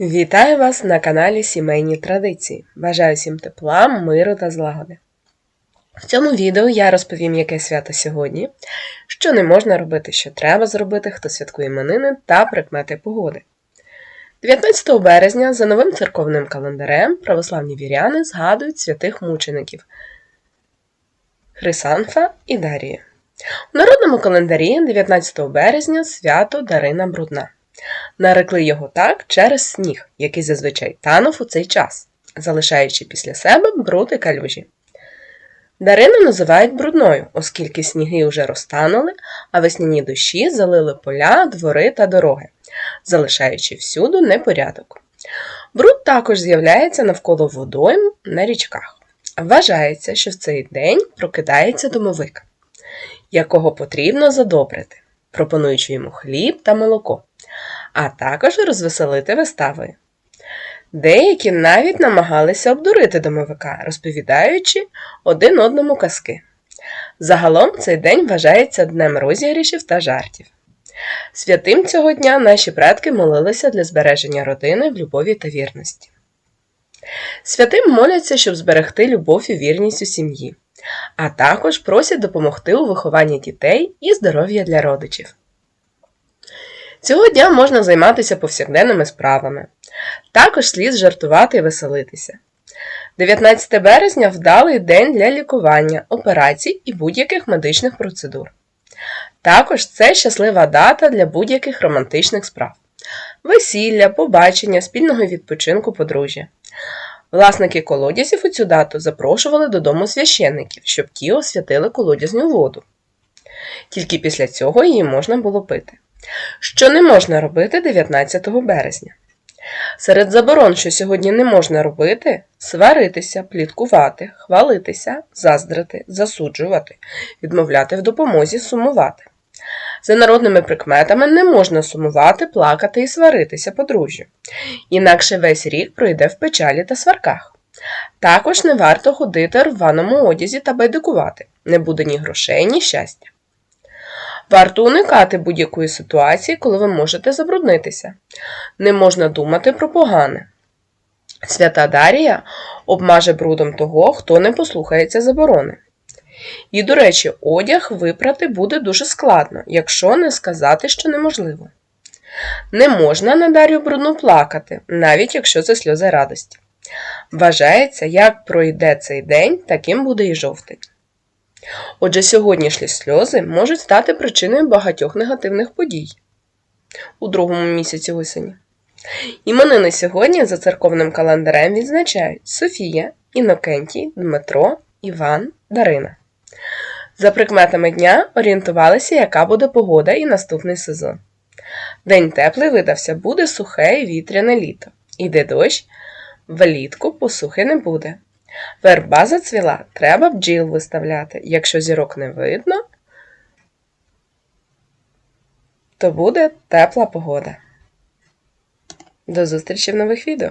Вітаю вас на каналі Сімейні Традиції. Бажаю всім тепла, миру та злагоди. В цьому відео я розповім, яке свято сьогодні, що не можна робити, що треба зробити, хто святкує іменини та прикмети погоди. 19 березня за новим церковним календарем православні віряни згадують святих мучеників Хрисанфа і Дарія. У народному календарі 19 березня свято Дарина Брудна. Нарекли його так через сніг, який зазвичай танув у цей час, залишаючи після себе бруд і калюжі. Дарину називають брудною, оскільки сніги вже розтанули, а весняні дощі залили поля, двори та дороги, залишаючи всюду непорядок. Бруд також з'являється навколо водойм на річках. Вважається, що в цей день прокидається домовик, якого потрібно задобрити, пропонуючи йому хліб та молоко, а також розвеселити виставою. Деякі навіть намагалися обдурити домовика, розповідаючи один одному казки. Загалом цей день вважається днем розігрішів та жартів. Святим цього дня наші предки молилися для збереження родини в любові та вірності. Святим моляться, щоб зберегти любов і вірність у сім'ї, а також просять допомогти у вихованні дітей і здоров'я для родичів. Цього дня можна займатися повсякденними справами. Також слід жартувати і веселитися. 19 березня вдалий день для лікування, операцій і будь-яких медичних процедур. Також це щаслива дата для будь-яких романтичних справ, весілля, побачення, спільного відпочинку подружжя. Власники колодязів у цю дату запрошували додому священників, щоб ті освятили колодязну воду. Тільки після цього її можна було пити. Що не можна робити 19 березня? Серед заборон, що сьогодні не можна робити, сваритися, пліткувати, хвалитися, заздрити, засуджувати, відмовляти в допомозі, сумувати. За народними прикметами не можна сумувати, плакати і сваритися подружжю. Інакше весь рік пройде в печалі та сварках. Також не варто ходити в рваному одязі та байдикувати, не буде ні грошей, ні щастя. Варто уникати будь-якої ситуації, коли ви можете забруднитися. Не можна думати про погане. Свята Дарія обмаже брудом того, хто не послухається заборони. І, до речі, одяг випрати буде дуже складно, якщо не сказати, що неможливо. Не можна на Дар'ю брудну плакати, навіть якщо це сльози радості. Вважається, як пройде цей день, таким буде і жовтень. Отже, сьогоднішні сльози можуть стати причиною багатьох негативних подій у другому місяці осені. Іменини сьогодні за церковним календарем відзначають Софія, Інокентій, Дмитро, Іван, Дарина. За прикметами дня орієнтувалися, яка буде погода і наступний сезон. День теплий видався, буде сухе і вітряне літо. Іде дощ, влітку посухи не буде. Верба зацвіла, треба бджіл виставляти. Якщо зірок не видно, то буде тепла погода. До зустрічі в нових відео!